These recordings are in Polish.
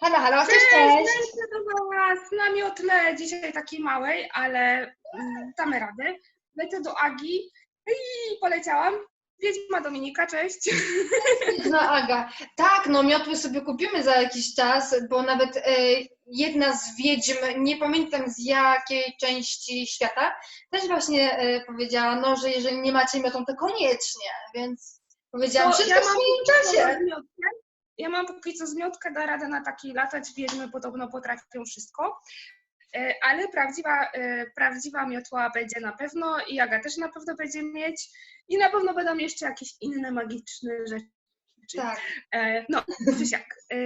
Halo, halo, cześć, Cześć, cześć. Cześć do Was na miotle dzisiaj takiej małej, ale mm, damy radę. Lecę do Agi i poleciałam. Wiedźma Dominika, cześć. No Aga, tak, no miotły sobie kupimy za jakiś czas, bo nawet e, jedna z wiedźm, nie pamiętam z jakiej części świata, też właśnie e, powiedziała, no, że jeżeli nie macie miotą, to koniecznie, więc powiedziałam, To wszystko w swoim czasie. zmiotkę. Ja mam póki co zmiotkę, da radę na takiej latać, wiedźmy podobno potrafią wszystko. E, Ale prawdziwa, e, prawdziwa miotła będzie na pewno i Aga też na pewno będzie mieć i na pewno będą jeszcze jakieś inne magiczne rzeczy. Tak. E, No, Krzysiak, e,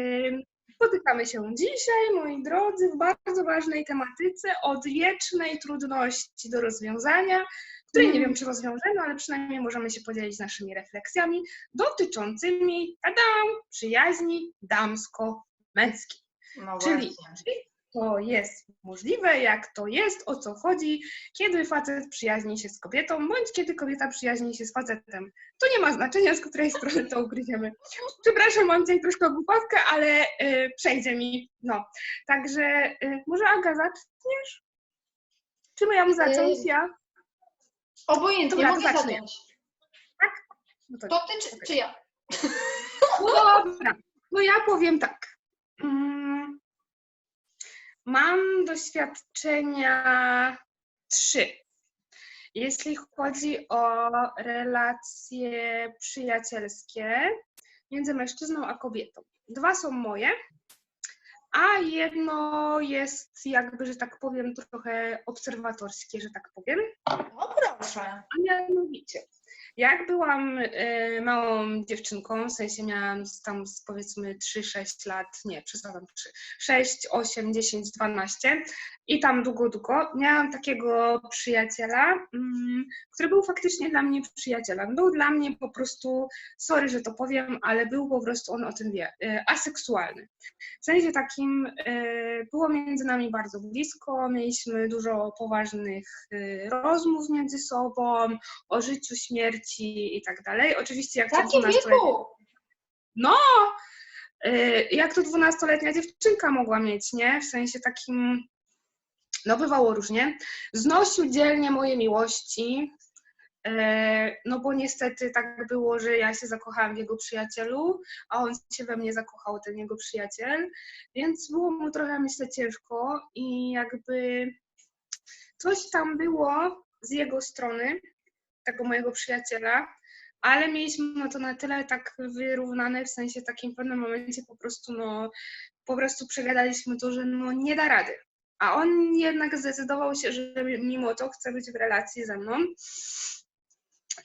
spotykamy się dzisiaj, moi drodzy, w bardzo ważnej tematyce odwiecznej trudności do rozwiązania, której nie wiem, czy rozwiążemy, ale przynajmniej możemy się podzielić naszymi refleksjami dotyczącymi, tadam, przyjaźni damsko-męskiej. No Czyli to jest możliwe, jak to jest, o co chodzi, kiedy facet przyjaźni się z kobietą, bądź kiedy kobieta przyjaźni się z facetem. To nie ma znaczenia, z której strony to ugryziemy. Przepraszam, mam dzisiaj troszkę głupawkę, ale y, przejdzie mi. No, także y, może Aga zaczniesz? Czy mam zacząć Y, ja? Obojętnie, Dobra, mogę zacząć. No to, To ty czy, czy ja? Dobra, no ja powiem tak. Mm, Mam doświadczenia trzy. Jeśli chodzi o relacje przyjacielskie między mężczyzną a kobietą. Dwa są moje, a jedno jest jakby, że tak powiem, trochę obserwatorskie, że tak powiem. No proszę. A mianowicie, jak byłam e, małą dziewczynką, w sensie miałam tam powiedzmy 3-6 lat, nie, przesadzam 3, 6, 8, 10, 12 i tam długo, długo, miałam takiego przyjaciela, mm, który był faktycznie dla mnie przyjacielem. Był dla mnie po prostu, sorry, że to powiem, ale był po prostu, on o tym wie, e, aseksualny. W sensie takim e, było między nami bardzo blisko, mieliśmy dużo poważnych e, rozmów między sobą, o życiu, śmierci i tak dalej. Oczywiście jak to W takim 12-letnia, wieku? no, y, jak to 12-letnia dziewczynka mogła mieć, nie? W sensie takim, no bywało różnie. Znosił dzielnie moje miłości, y, no bo niestety tak było, że ja się zakochałam w jego przyjacielu, a on się we mnie zakochał, ten jego przyjaciel, więc było mu trochę, myślę, ciężko i jakby coś tam było z jego strony, tego mojego przyjaciela, ale mieliśmy to na tyle tak wyrównane, w sensie takim pewnym momencie po prostu, no, po prostu przegadaliśmy to, że no nie da rady. A on jednak zdecydował się, że mimo to chce być w relacji ze mną.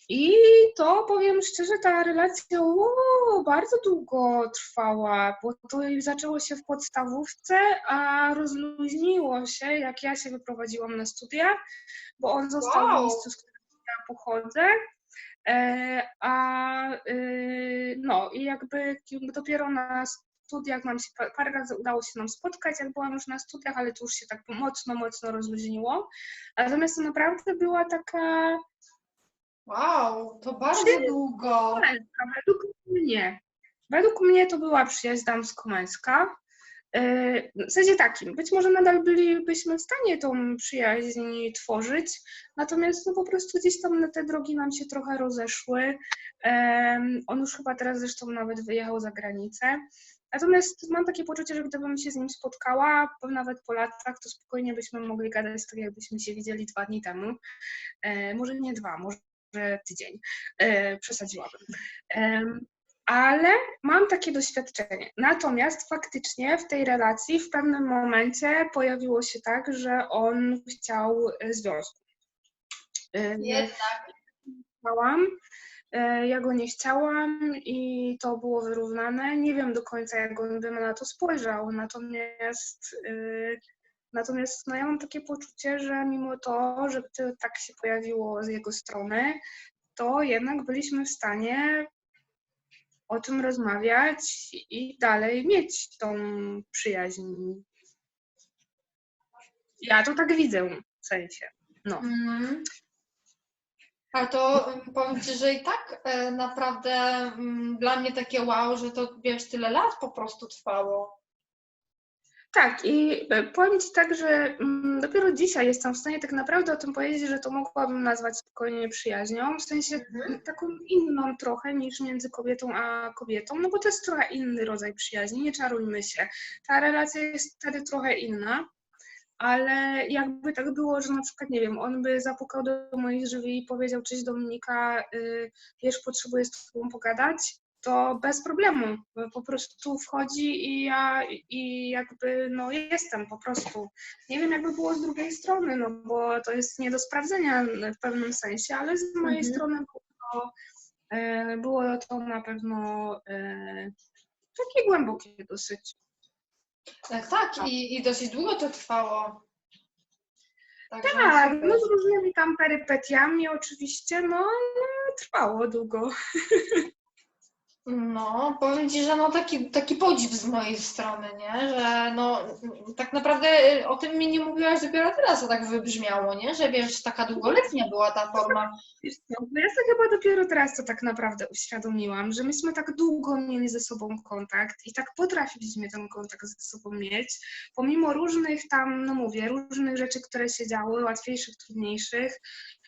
I to powiem szczerze, ta relacja o, bardzo długo trwała, bo to zaczęło się w podstawówce, a rozluźniło się, jak ja się wyprowadziłam na studia, bo on został Wow. w miejscu, z ja pochodzę. E, a y, no i jakby dopiero na studiach nam się pa- parę razy udało się nam spotkać, jak byłam już na studiach, ale to już się tak mocno, mocno rozluźniło. Natomiast to naprawdę była taka Wow, to bardzo długo. według mnie. Według mnie to była przyjaźń damsko-męska. Yy, W sensie takim, być może nadal bylibyśmy w stanie tą przyjaźń tworzyć, natomiast no po prostu gdzieś tam na te drogi nam się trochę rozeszły. On już chyba teraz zresztą nawet wyjechał za granicę. Natomiast mam takie poczucie, że gdybym się z nim spotkała, po- nawet po latach, to spokojnie byśmy mogli gadać tak, jakbyśmy się widzieli dwa dni temu. E, Może nie dwa, może tydzień. E, Przesadziłabym. Ale mam takie doświadczenie. Natomiast faktycznie w tej relacji w pewnym momencie pojawiło się tak, że on chciał e, związku. E, Jednak. chciałam, e, ja go nie chciałam i to było wyrównane. Nie wiem do końca, jak on by na to spojrzał, natomiast natomiast no ja mam takie poczucie, że mimo to, że to tak się pojawiło z jego strony, to jednak byliśmy w stanie o tym rozmawiać i dalej mieć tą przyjaźń. Ja to tak widzę w sensie. No. Mhm. A to mm, powiem Ci, że i tak e, naprawdę mm, dla mnie takie wow, że to wiesz, tyle lat po prostu trwało. Tak, i e, powiem Ci tak, że mm, dopiero dzisiaj jestem w stanie tak naprawdę o tym powiedzieć, że to mogłabym nazwać spokojnie przyjaźnią, w sensie Mhm. taką inną trochę niż między kobietą a kobietą, no bo to jest trochę inny rodzaj przyjaźni, nie czarujmy się. Ta relacja jest wtedy trochę inna, ale jakby tak było, że na przykład, nie wiem, on by zapukał do moich drzwi i powiedział, cześć Dominika, y, wiesz, potrzebuję z tobą pogadać, to bez problemu. Po prostu wchodzi i ja i jakby no jestem po prostu. Nie wiem, jakby było z drugiej strony, no bo to jest nie do sprawdzenia w pewnym sensie, ale z mojej Mhm. strony było to, e, było to na pewno e, takie głębokie dosyć. Tak, tak, i, i dosyć długo to trwało. Tak, super. no z różnymi tam perypetiami oczywiście, no, no trwało długo. No, powiem Ci, że no taki, taki podziw z mojej strony, nie? Że no tak naprawdę y, o tym mi nie mówiłaś dopiero teraz, to tak wybrzmiało, nie? Że wiesz, taka długoletnia była ta forma. Bo ja sobie chyba dopiero teraz to tak naprawdę uświadomiłam, że myśmy tak długo mieli ze sobą kontakt i tak potrafiliśmy ten kontakt ze sobą mieć, pomimo różnych tam, no mówię, różnych rzeczy, które się działy, łatwiejszych, trudniejszych,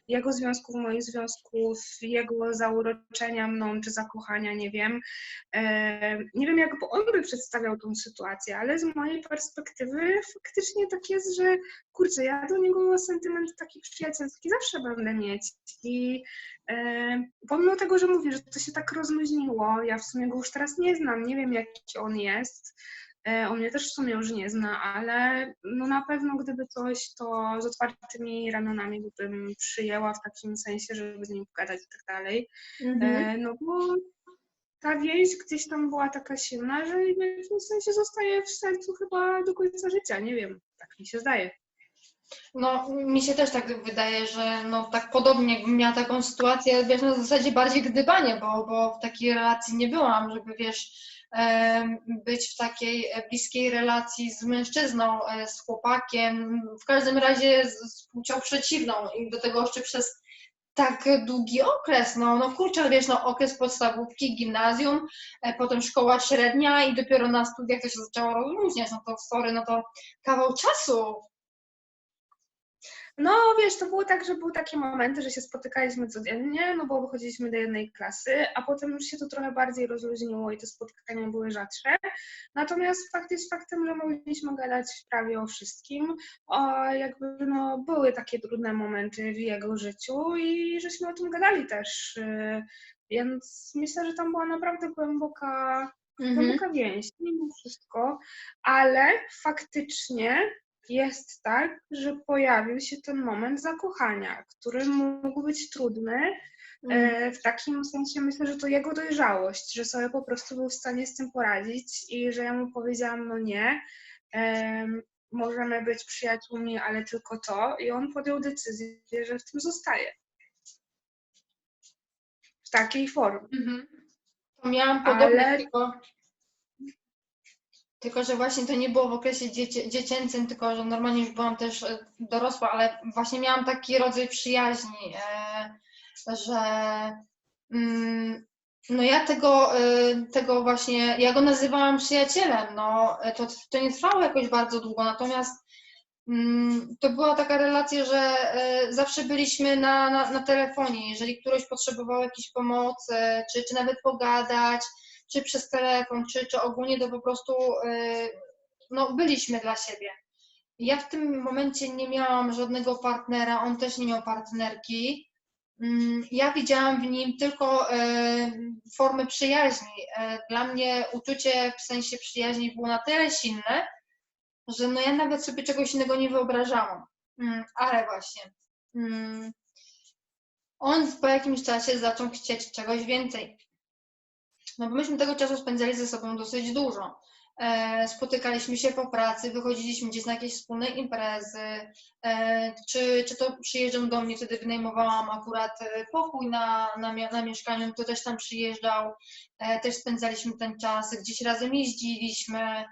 jego związków, moich związków, jego zauroczenia mną czy zakochania, nie wiem. E, nie wiem, jak on by przedstawiał tą sytuację, ale z mojej perspektywy faktycznie tak jest, że kurczę, ja do niego sentyment taki przyjacielski zawsze będę mieć. I e, pomimo tego, że mówię, że to się tak rozluźniło, ja w sumie go już teraz nie znam, nie wiem jaki on jest. E, on mnie też w sumie już nie zna, ale no na pewno gdyby coś, to z otwartymi ramionami bym przyjęła w takim sensie, żeby z nim pogadać i tak dalej. Mhm. E, no bo ta więź gdzieś tam była taka silna, że w jakimś sensie zostaje w sercu chyba do końca życia, nie wiem, tak mi się zdaje. No, mi się też tak wydaje, że no tak podobnie jakbym miała taką sytuację, wiesz, na zasadzie bardziej gdybanie, bo, bo w takiej relacji nie byłam, żeby wiesz, być w takiej e, bliskiej relacji z mężczyzną, e, z chłopakiem, w każdym razie z, płcią przeciwną. I do tego jeszcze przez tak długi okres, no, no kurczę, wiesz, no okres podstawówki, gimnazjum, e, potem szkoła średnia i dopiero na studiach to się zaczęło rozluźniać, no to sorry, no to kawał czasu, No wiesz, to było tak, że były takie momenty, że się spotykaliśmy codziennie, no bo wychodziliśmy do jednej klasy, a potem już się to trochę bardziej rozluźniło i te spotkania były rzadsze. Natomiast fakt jest faktem, że mogliśmy gadać prawie o wszystkim. O, jakby no, były takie trudne momenty w jego życiu i żeśmy o tym gadali też. yy, Więc myślę, że tam była naprawdę głęboka, Mhm. głęboka więź, mimo wszystko, ale faktycznie jest tak, że pojawił się ten moment zakochania, który mógł być trudny. E, W takim sensie myślę, że to jego dojrzałość, że sobie po prostu był w stanie z tym poradzić i że ja mu powiedziałam, no nie, em, możemy być przyjaciółmi, ale tylko to. I on podjął decyzję, że w tym zostaje. W takiej formie. Mhm. Miałam podobnie, Ale- tylko, że właśnie to nie było w okresie dziecię, dziecięcym, tylko że normalnie już byłam też e, dorosła, ale właśnie miałam taki rodzaj przyjaźni, e, że mm, no ja tego, e, tego właśnie, ja go nazywałam przyjacielem, no to, to nie trwało jakoś bardzo długo, natomiast Mm, To była taka relacja, że zawsze byliśmy na, na, na telefonie. Jeżeli któryś potrzebował jakiejś pomocy, czy, czy nawet pogadać, czy przez telefon, czy, czy ogólnie, to po prostu e, no, byliśmy dla siebie. Ja w tym momencie nie miałam żadnego partnera, on też nie miał partnerki. Mm, Ja widziałam w nim tylko e, formę przyjaźni. E, Dla mnie uczucie w sensie przyjaźni było na tyle silne, że no ja nawet sobie czegoś innego nie wyobrażałam. Mm, ale właśnie. Mm, on po jakimś czasie zaczął chcieć czegoś więcej. No bo myśmy tego czasu spędzali ze sobą dosyć dużo. E, spotykaliśmy się po pracy, wychodziliśmy gdzieś na jakieś wspólne imprezy, e, czy, czy to przyjeżdżał do mnie, wtedy wynajmowałam akurat e, pokój na, na, na mieszkaniu, to też tam przyjeżdżał, też spędzaliśmy ten czas, gdzieś razem jeździliśmy,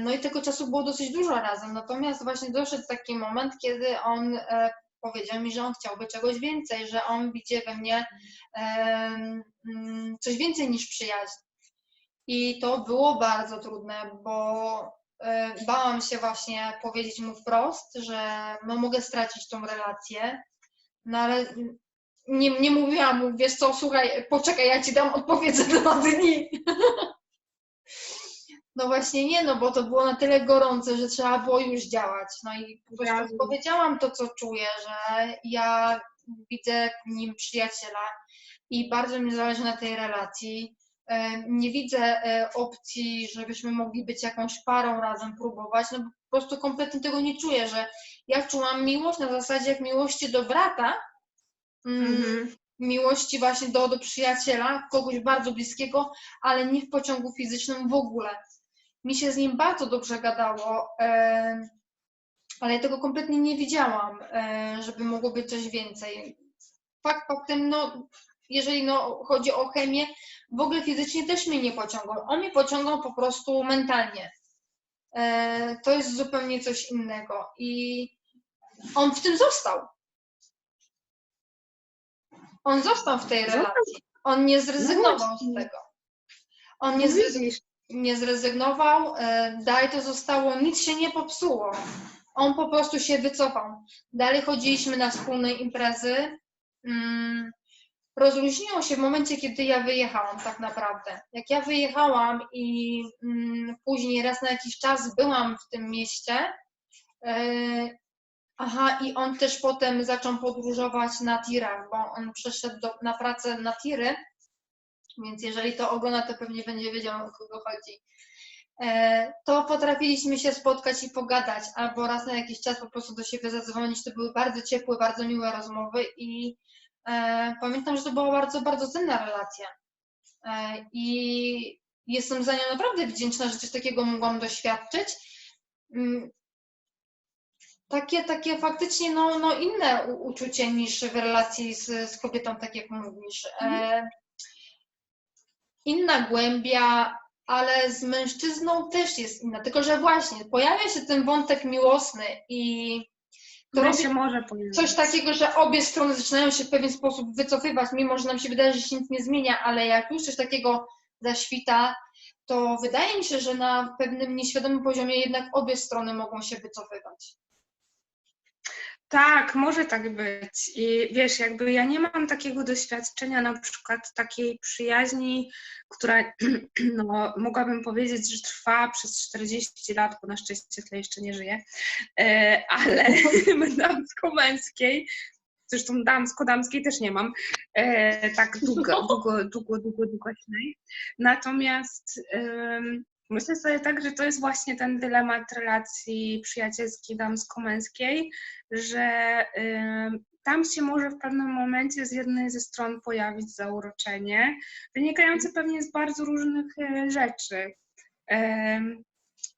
No i tego czasu było dosyć dużo razem. Natomiast właśnie doszedł taki moment, kiedy on powiedział mi, że on chciałby czegoś więcej, że on widzi we mnie mm, coś więcej niż przyjaźń. I to było bardzo trudne, bo e, bałam się właśnie powiedzieć mu wprost, że no mogę stracić tą relację, no ale nie, nie mówiłam mu, wiesz co, słuchaj, poczekaj, ja ci dam odpowiedź za dwa dni. No właśnie nie, no bo to było na tyle gorące, że trzeba było już działać. No i po prostu powiedziałam to, co czuję, że ja widzę w nim przyjaciela i bardzo mi zależy na tej relacji. E, Nie widzę e, opcji, żebyśmy mogli być jakąś parą razem próbować, no bo po prostu kompletnie tego nie czuję, że ja czułam miłość na zasadzie jak miłości do brata, mm, Mhm. miłości właśnie do, do przyjaciela, kogoś bardzo bliskiego, ale nie w pociągu fizycznym w ogóle. Mi się z nim bardzo dobrze gadało, e, ale ja tego kompletnie nie widziałam, e, żeby mogło być coś więcej. Fakt faktem, no, jeżeli no, chodzi o chemię, w ogóle fizycznie też mnie nie pociągał. On mnie pociągał po prostu mentalnie. E, to jest zupełnie coś innego i on w tym został. On został w tej relacji. On nie zrezygnował z tego. On nie, No zrezygnował nie zrezygnował, e, dalej to zostało, nic się nie popsuło. On po prostu się wycofał. Dalej chodziliśmy na wspólne imprezy. Mm, Rozluźniło się w momencie, kiedy ja wyjechałam, tak naprawdę. Jak ja wyjechałam i mm, później raz na jakiś czas byłam w tym mieście, e, aha, i on też potem zaczął podróżować na tirach, bo on przeszedł do, na pracę na tiry, więc jeżeli to ogląda, to pewnie będzie wiedział, o kogo chodzi. E, To potrafiliśmy się spotkać i pogadać, albo raz na jakiś czas po prostu do siebie zadzwonić. To były bardzo ciepłe, bardzo miłe rozmowy i e, pamiętam, że to była bardzo, bardzo cenna relacja. E, I jestem za nią naprawdę wdzięczna, że coś takiego mogłam doświadczyć. Mm, Takie, takie faktycznie no, no inne uczucie niż w relacji z, z kobietą, tak jak mówisz. E, inna głębia, ale z mężczyzną też jest inna. Tylko, że właśnie pojawia się ten wątek miłosny i to robi pojawić. coś takiego, że obie strony zaczynają się w pewien sposób wycofywać, mimo że nam się wydaje, że się nic nie zmienia, ale jak już coś takiego zaświta, to wydaje mi się, że na pewnym nieświadomym poziomie jednak obie strony mogą się wycofywać. Tak, może tak być. I wiesz, jakby ja nie mam takiego doświadczenia, na przykład takiej przyjaźni, która, no, mogłabym powiedzieć, że trwa przez 40 lat, bo na szczęście tyle jeszcze nie żyję, e, ale damsko-męskiej, zresztą damsko-damskiej też nie mam, e, tak długo, No. długo, długo, długo, długośnej. Natomiast myślę sobie tak, że to jest właśnie ten dylemat relacji przyjacielskiej, damsko-męskiej, że tam się może w pewnym momencie z jednej ze stron pojawić zauroczenie, wynikające pewnie z bardzo różnych e, rzeczy.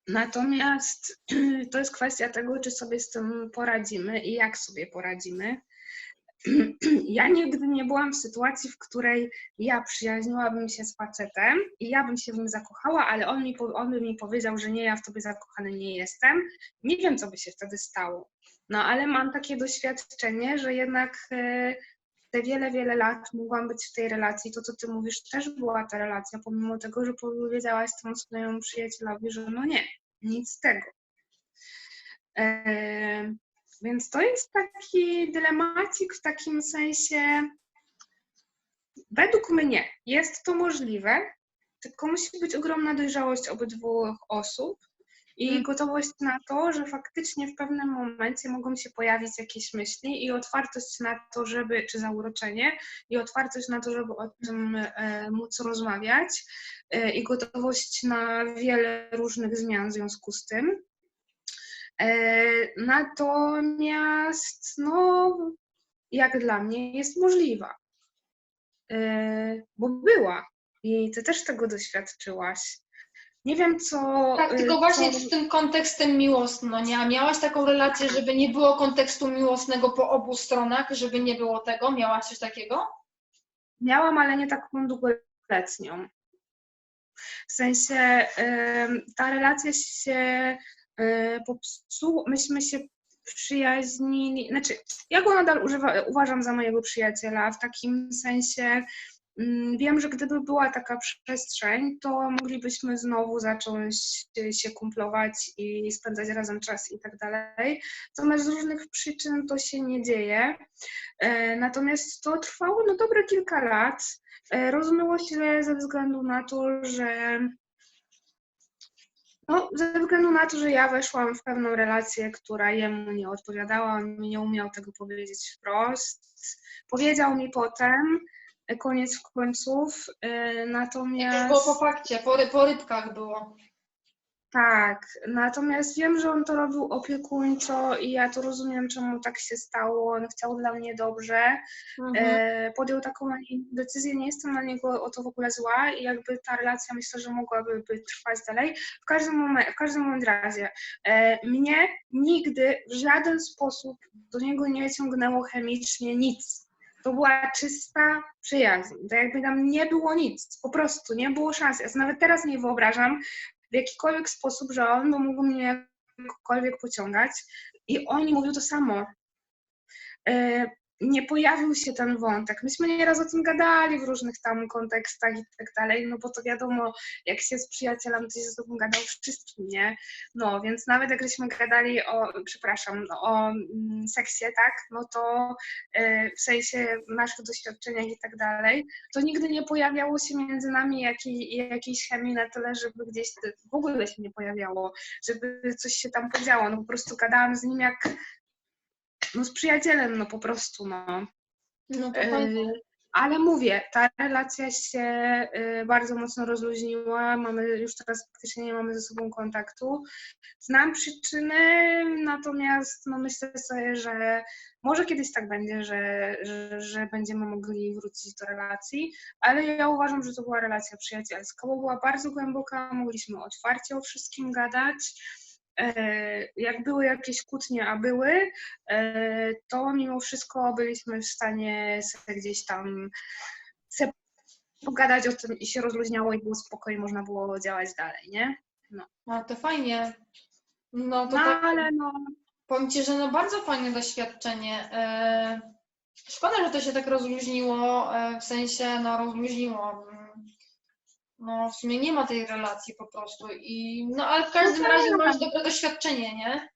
Natomiast to jest kwestia tego, czy sobie z tym poradzimy i jak sobie poradzimy. Ja nigdy nie byłam w sytuacji, w której ja przyjaźniłabym się z facetem i ja bym się w nim zakochała, ale on, mi, on by mi powiedział, że nie, ja w tobie zakochany nie jestem. Nie wiem, co by się wtedy stało. No ale mam takie doświadczenie, że jednak e, te wiele, wiele lat mogłam być w tej relacji. To, co ty mówisz, też była ta relacja, pomimo tego, że powiedziałaś temu swojemu przyjacielowi, że no nie, nic z tego. Więc to jest taki dylemacik w takim sensie, według mnie jest to możliwe, tylko musi być ogromna dojrzałość obydwu osób i Mm. gotowość na to, że faktycznie w pewnym momencie mogą się pojawić jakieś myśli i otwartość na to, żeby, czy zauroczenie, i otwartość na to, żeby o tym e, móc rozmawiać e, i gotowość na wiele różnych zmian w związku z tym. E, Natomiast, no, jak dla mnie jest możliwa, E, bo była i ty też tego doświadczyłaś. Nie wiem, co. Tak, e, tylko właśnie co... z tym kontekstem miłosnym, no nie? A miałaś taką relację, żeby nie było kontekstu miłosnego po obu stronach, żeby nie było tego? Miałaś coś takiego? Miałam, ale nie taką długoletnią. W sensie ta relacja się e, popsuła, myśmy się przyjaźnili, znaczy ja go nadal używa, uważam za mojego przyjaciela w takim sensie, mm, wiem, że gdyby była taka przestrzeń, to moglibyśmy znowu zacząć się kumplować i spędzać razem czas i tak dalej. Natomiast z różnych przyczyn to się nie dzieje. E, Natomiast to trwało no dobre kilka lat. E, Rozmyło się ze względu na to, że no, ze względu na to, że ja weszłam w pewną relację, która jemu nie odpowiadała, on mi nie umiał tego powiedzieć wprost. Powiedział mi potem, e, koniec końców, e, Jak już natomiast... było po fakcie, po, po rybkach było. Tak, natomiast wiem, że on to robił opiekuńczo i ja to rozumiem, czemu tak się stało. On chciał dla mnie dobrze. Mhm. E, podjął taką decyzję, nie jestem na niego o to w ogóle zła i jakby ta relacja myślę, że mogłaby by trwać dalej. W każdym, momen- w każdym bądź razie e, mnie nigdy w żaden sposób do niego nie ciągnęło chemicznie nic. To była czysta przyjaźń. To jakby tam nie było nic, po prostu nie było szans. Ja sobie nawet teraz nie wyobrażam jakikolwiek sposób, że on by mógł mnie jakkolwiek pociągać i on mówił to samo. Nie pojawił się ten wątek. Myśmy nieraz o tym gadali w różnych tam kontekstach i tak dalej, no bo to wiadomo, jak się z przyjacielem, to się z tobą gadał wszystkim, nie? No, więc nawet jak żeśmy gadali o, przepraszam, no, o mm, seksie, tak, no to e, w sensie naszych doświadczeniach i tak dalej, to nigdy nie pojawiało się między nami jakiej, jakiejś chemii na tyle, żeby gdzieś w ogóle się nie pojawiało, żeby coś się tam podziało, no po prostu gadałam z nim jak no z przyjacielem, no po prostu, no. No E. Ale mówię, ta relacja się e, bardzo mocno rozluźniła, mamy już teraz praktycznie nie mamy ze sobą kontaktu. Znam przyczyny, natomiast no myślę sobie, że może kiedyś tak będzie, że, że, że będziemy mogli wrócić do relacji, ale ja uważam, że to była relacja przyjacielska, bo była bardzo głęboka, mogliśmy otwarcie o wszystkim gadać. E, Jak były jakieś kłótnie, a były, e, to mimo wszystko byliśmy w stanie sobie gdzieś tam pogadać o tym i się rozluźniało i było spokojnie, można było działać dalej, nie? No to fajnie. No to No tak, ale no, powiem Ci, że no bardzo fajne doświadczenie. E, Szkoda, że to się tak rozluźniło, w sensie no rozluźniło. No w sumie nie ma tej relacji po prostu i no ale w każdym No razie masz dobre doświadczenie, nie?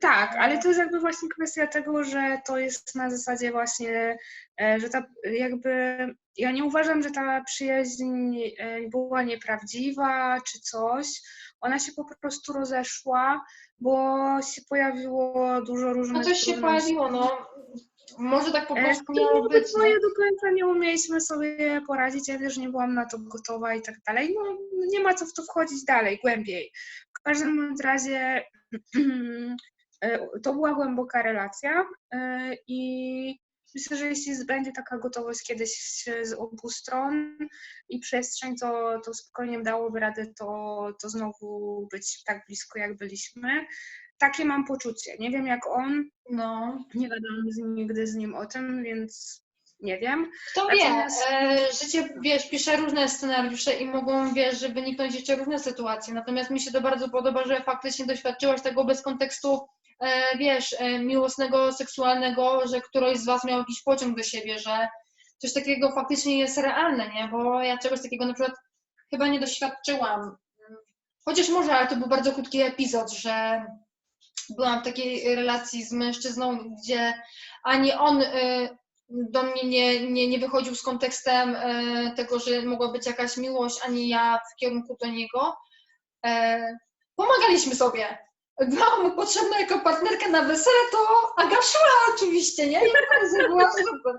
tak, ale to jest jakby właśnie kwestia tego, że to jest na zasadzie właśnie, e, że ta jakby, ja nie uważam, że ta przyjaźń e, była nieprawdziwa czy coś, ona się po prostu rozeszła, bo się pojawiło dużo różnych No coś się pojawiło, no. Może tak po E, prostu miało być. nie? do końca nie umieliśmy sobie poradzić, ja też nie byłam na to gotowa i tak dalej. No nie ma co w to wchodzić dalej, głębiej. W każdym razie e, to była głęboka relacja e, i myślę, że jeśli będzie taka gotowość kiedyś z obu stron i przestrzeń, to, to spokojnie dałoby radę to, to znowu być tak blisko, jak byliśmy. Takie mam poczucie. Nie wiem jak on, No. nie gadałam nigdy z nim o tym, więc nie wiem. Kto wie, Natomiast- e, życie, wiesz, pisze różne scenariusze i mogą, wiesz, że wyniknąć jeszcze różne sytuacje. Natomiast mi się to bardzo podoba, że faktycznie doświadczyłaś tego bez kontekstu, e, wiesz, e, miłosnego, seksualnego, że któryś z was miał jakiś pociąg do siebie, że coś takiego faktycznie jest realne, nie? Bo ja czegoś takiego na przykład chyba nie doświadczyłam. Chociaż może, ale to był bardzo krótki epizod, że byłam w takiej relacji z mężczyzną, gdzie ani on y, do mnie nie, nie, nie wychodził z kontekstem y, tego, że mogła być jakaś miłość, ani ja w kierunku do niego. E, Pomagaliśmy sobie. Byłam mu potrzebna jako partnerka na wesele, to Aga szła oczywiście, nie? I była super.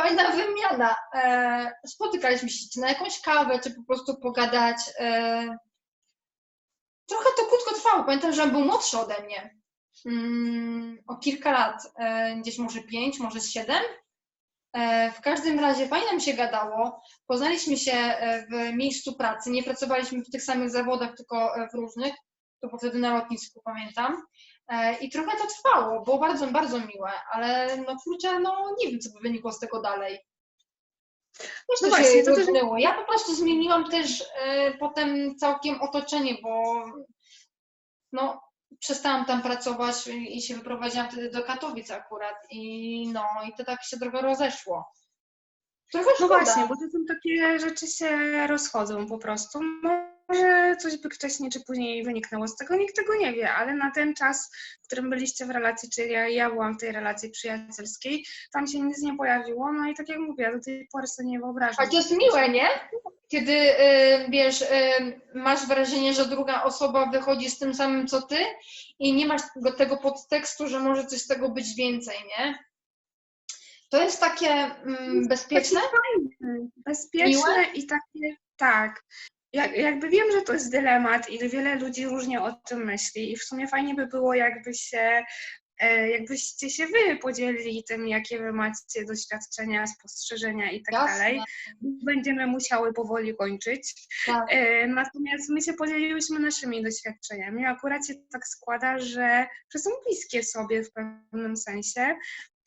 Fajna wymiana. E, Spotykaliśmy się na jakąś kawę, czy po prostu pogadać. Trochę to krótko trwało. Pamiętam, że on był młodszy ode mnie. Mm, o kilka lat, e, gdzieś może pięć, może siedem. E, W każdym razie fajnie nam się gadało. Poznaliśmy się e, w miejscu pracy. Nie pracowaliśmy w tych samych zawodach, tylko w różnych. To było wtedy na lotnisku, pamiętam. I trochę to trwało. Było bardzo, bardzo miłe, ale no kurczę, no nie wiem, co by wynikło z tego dalej. Też No to właśnie, się to też- różniło. Ja po prostu zmieniłam też e, potem całkiem otoczenie, bo no, przestałam tam pracować i się wyprowadziłam wtedy do Katowic akurat i no i to tak się trochę rozeszło. Trochę No szkoda. właśnie, bo czasem takie rzeczy się rozchodzą po prostu. Może coś by wcześniej czy później wyniknęło z tego, nikt tego nie wie, ale na ten czas, w którym byliście w relacji, czyli ja, ja byłam w tej relacji przyjacielskiej, tam się nic nie pojawiło, no i tak jak mówię, ja do tej pory sobie nie wyobrażam. A to jest miłe, nie? Kiedy, y, wiesz, y, masz wrażenie, że druga osoba wychodzi z tym samym co ty i nie masz tego, tego podtekstu, że może coś z tego być więcej, nie? To jest takie mm, bezpieczne? Bezpieczne i takie, tak. Jak, jakby wiem, że to jest dylemat i wiele ludzi różnie o tym myśli i w sumie fajnie by było, jakby się, e, jakbyście się wy podzielili tym, jakie wy macie doświadczenia, spostrzeżenia i tak Jasne. dalej. Będziemy musiały powoli kończyć. Tak. E, Natomiast my się podzieliłyśmy naszymi doświadczeniami. Akurat się tak składa, że, że są bliskie sobie w pewnym sensie.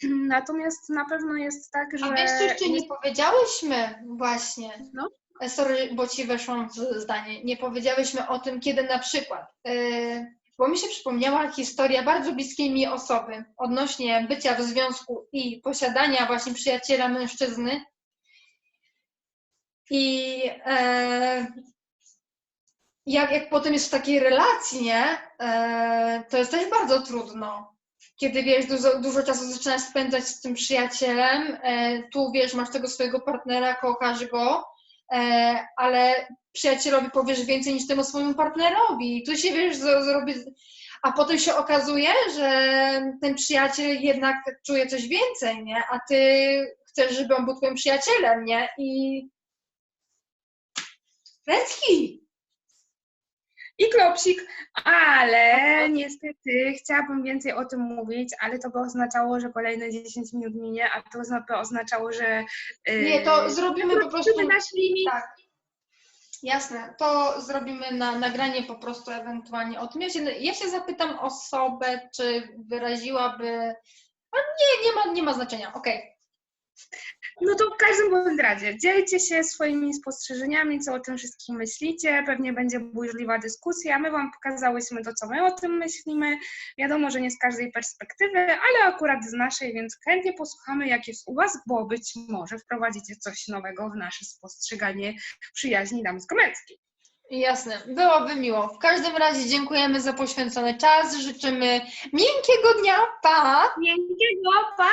Natomiast na pewno jest tak, że. A wiesz, jeszcze nie powiedziałyśmy właśnie? No. E, Sorry, bo ci weszłam w zdanie. Nie powiedziałyśmy o tym, kiedy na przykład. Yy, bo mi się przypomniała historia bardzo bliskiej mi osoby odnośnie bycia w związku i posiadania właśnie przyjaciela mężczyzny. I e, jak, jak potem jest w takiej relacji, nie? E, to jest też bardzo trudno kiedy wiesz, dużo, dużo czasu zaczynasz spędzać z tym przyjacielem, e, tu wiesz, masz tego swojego partnera, kochasz go, e, ale przyjacielowi powiesz więcej niż temu swojemu partnerowi. Tu się wiesz, zrobi. A potem się okazuje, że ten przyjaciel jednak czuje coś więcej, nie? A ty chcesz, żeby on był twoim przyjacielem, nie? I. Lecki! I klopsik, ale niestety chciałabym więcej o tym mówić, ale to by oznaczało, że kolejne 10 minut minie, a to by oznaczało, że. yy, Nie, to zrobimy po prostu. nasz limit. Tak. Jasne, to zrobimy na nagranie po prostu ewentualnie o tym. Ja się, ja się zapytam osobę, czy wyraziłaby. A nie, nie ma, nie ma znaczenia. Okej. No to w każdym bądź razie, dzielcie się swoimi spostrzeżeniami, co o tym wszystkim myślicie. Pewnie będzie burzliwa dyskusja. My Wam pokazałyśmy to, co my o tym myślimy. Wiadomo, że nie z każdej perspektywy, ale akurat z naszej, więc chętnie posłuchamy, jak jest u Was, bo być może wprowadzicie coś nowego w nasze spostrzeganie przyjaźni damsko-męskiej. Jasne, byłoby miło. W każdym razie dziękujemy za poświęcony czas. Życzymy miękkiego dnia. Pa! Miękkiego, pa!